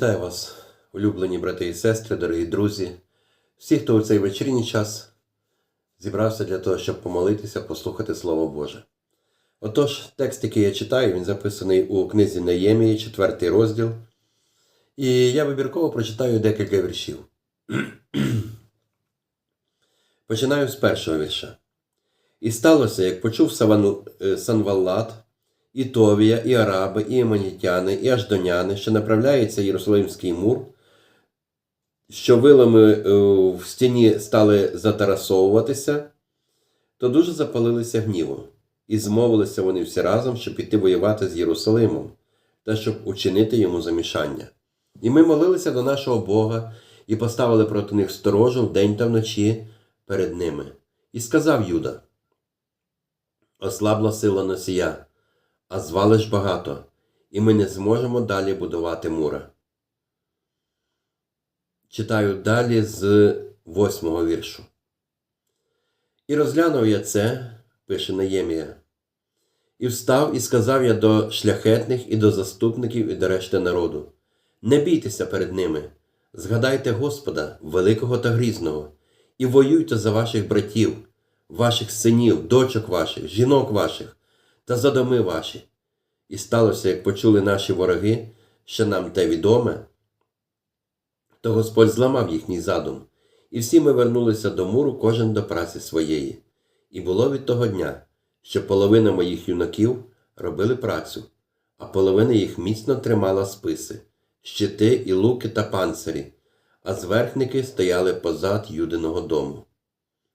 Вітаю вас, улюблені брати і сестри, дорогі друзі, всі, хто у цей вечірній час зібрався для того, щоб помолитися, послухати Слово Боже. Отож, текст, який я читаю, він записаний у книзі Неємії, 4 розділ. І я вибірково прочитаю декілька віршів. Починаю з першого вірша. І сталося, як почув е, Санваллат, і Товія, і Араби, і Еманітяни, і Аждоняни, що направляється Єрусалимський мур, що вилами е, в стіні стали затарасовуватися, то дуже запалилися гнівом, і змовилися вони всі разом, щоб піти воювати з Єрусалимом та щоб учинити йому замішання. І ми молилися до нашого Бога і поставили проти них сторожу вдень та вночі перед ними. І сказав Юда: Ослабла сила носія, а звалиш багато, і ми не зможемо далі будувати мура. Читаю далі з восьмого віршу. І розглянув я це, пише Неємія, і встав і сказав я до шляхетних і до заступників і до решти народу: Не бійтеся перед ними, згадайте Господа, великого та грізного, і воюйте за ваших братів, ваших синів, дочок ваших, жінок ваших та за доми ваші. І сталося, як почули наші вороги, що нам те відоме, то Господь зламав їхній задум, і всі ми вернулися до муру, кожен до праці своєї. І було від того дня, що половина моїх юнаків робили працю, а половина їх міцно тримала списи, щити і луки та панцирі, а зверхники стояли позад юдиного дому.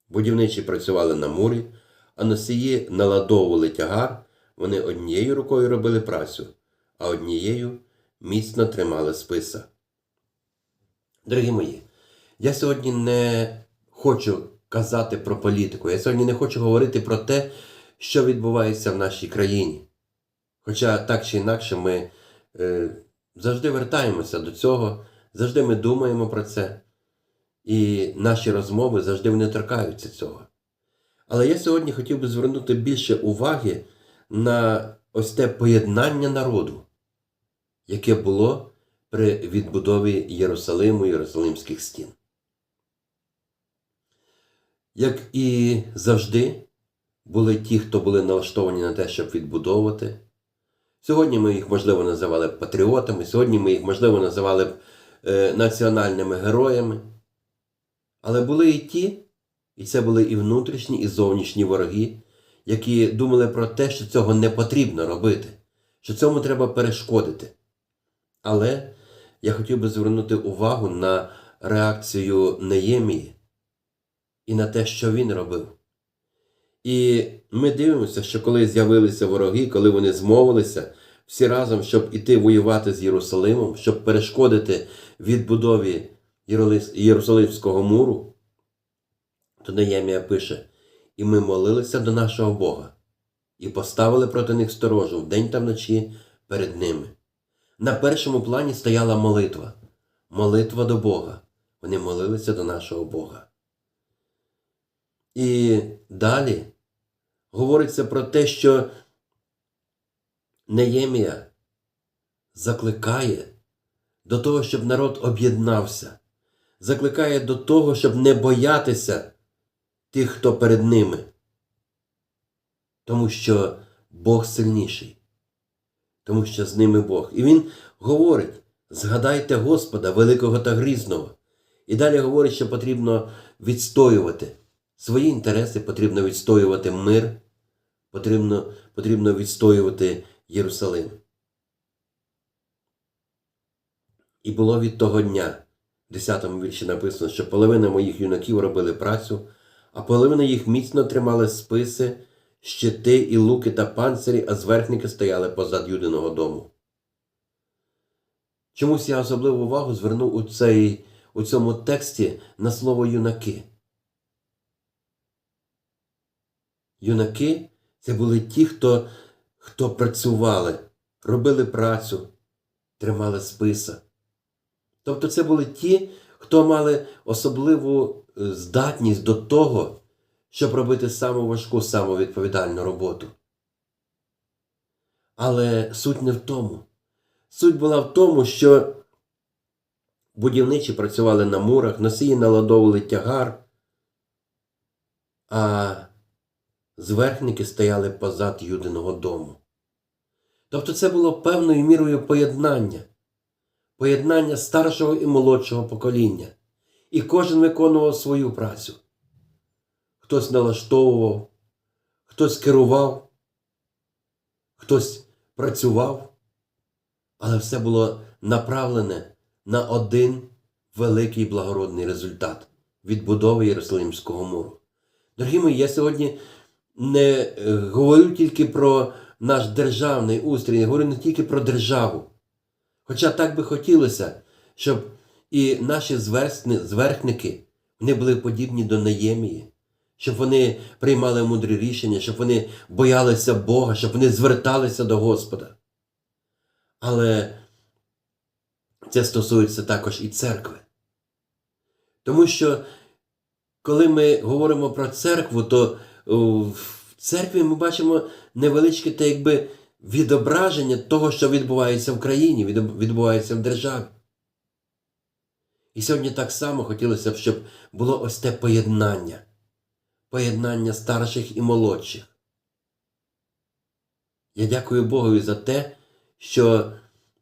Будівничі працювали на мурі, а носії наладовували тягар, вони однією рукою робили працю, а однією міцно тримали списа. Дорогі мої, я сьогодні не хочу казати про політику, я сьогодні не хочу говорити про те, що відбувається в нашій країні. Хоча так чи інакше ми е, завжди вертаємося до цього, завжди ми думаємо про це, і наші розмови завжди вони торкаються цього. Але я сьогодні хотів би звернути більше уваги на ось те поєднання народу, яке було при відбудові Єрусалиму Єрусалимських стін. Як і завжди, були ті, хто були налаштовані на те, щоб відбудовувати. Сьогодні ми їх, можливо, називали б патріотами, сьогодні ми їх, можливо, називали б е, національними героями. Але були і ті, і це були і внутрішні, і зовнішні вороги, які думали про те, що цього не потрібно робити, що цьому треба перешкодити. Але я хотів би звернути увагу на реакцію Неємії і на те, що він робив. І ми дивимося, що коли з'явилися вороги, коли вони змовилися всі разом, щоб іти воювати з Єрусалимом, щоб перешкодити відбудові Єрусалимського муру, то Неємія пише: І ми молилися до нашого Бога, і поставили проти них сторожу вдень та вночі перед ними. На першому плані стояла молитва, молитва до Бога. Вони молилися до нашого Бога. І далі говориться про те, що Неємія закликає до того, щоб народ об'єднався, закликає до того, щоб не боятися тих, хто перед ними. Тому що Бог сильніший, тому що з ними Бог. І Він говорить: згадайте Господа, великого та грізного. І далі говорить, що потрібно відстоювати свої інтереси, потрібно відстоювати мир, потрібно, потрібно відстоювати Єрусалим. І було від того дня, в 10 вірші написано, що половина моїх юнаків робили працю, а половина їх міцно тримали списи, щити і луки та панцирі, а зверхники стояли позад юдиного дому. Чомусь я особливу увагу звернув у, цей, у цьому тексті на слово юнаки. Юнаки це були ті, хто, хто працювали, робили працю, тримали списа. Тобто це були ті, хто мали особливу е, здатність до того, щоб робити саму важку, саму відповідальну роботу. Але суть не в тому. Суть була в тому, що будівничі працювали на мурах, носії наладовували тягар, а зверхники стояли позад Юдиного дому. Тобто це було певною мірою поєднання, поєднання старшого і молодшого покоління. І кожен виконував свою працю. Хтось налаштовував, хтось керував, хтось працював, але все було направлене на один великий благородний результат відбудови Єрусалимського муру. Дорогі мої, я сьогодні не е, говорю тільки про наш державний устрій, я говорю не тільки про державу. Хоча так би хотілося, щоб і наші зверхни- зверхники вони були подібні до Неємії, щоб вони приймали мудрі рішення, щоб вони боялися Бога, щоб вони зверталися до Господа. Але це стосується також і церкви. Тому що коли ми говоримо про церкву, то в церкві ми бачимо невеличке те, якби відображення того, що відбувається в країні, відбувається в державі. І сьогодні так само хотілося б, щоб було ось те поєднання, поєднання старших і молодших. Я дякую Богові за те, що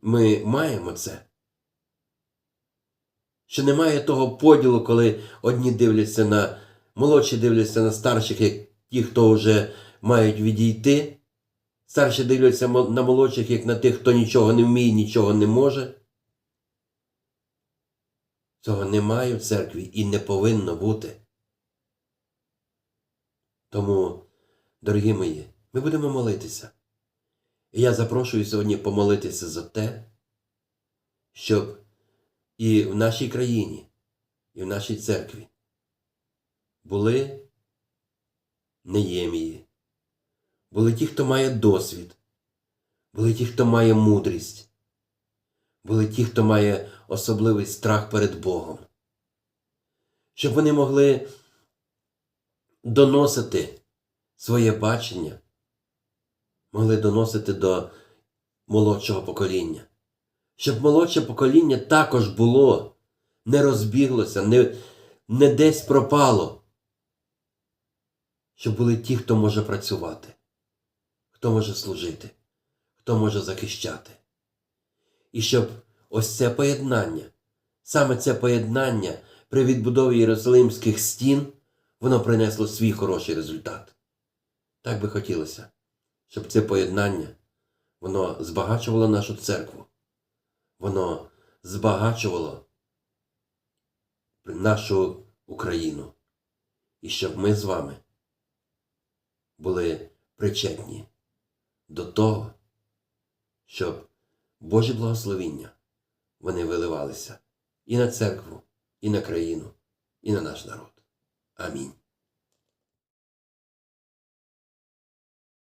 ми маємо це. Що немає того поділу, коли одні дивляться на молодші дивляться на старших, як ті, хто вже мають відійти. Старші дивляться на молодших, як на тих, хто нічого не вміє, нічого не може. Цього немає в церкві і не повинно бути. Тому, дорогі мої, ми будемо молитися. І я запрошую сьогодні помолитися за те, щоб і в нашій країні, і в нашій церкві були неємії, були ті, хто має досвід, були ті, хто має мудрість, були ті, хто має особливий страх перед Богом, щоб вони могли доносити своє бачення, могли доносити до молодшого покоління, щоб молодше покоління також було, не розбіглося, не, не десь пропало, щоб були ті, хто може працювати, хто може служити, хто може захищати. І щоб ось це поєднання, саме це поєднання при відбудові Єрусалимських стін, воно принесло свій хороший результат. Так би хотілося, щоб це поєднання, воно збагачувало нашу церкву, воно збагачувало нашу Україну. І щоб ми з вами були причетні до того, щоб Божі благословіння вони виливалися і на церкву, і на країну, і на наш народ. Амінь.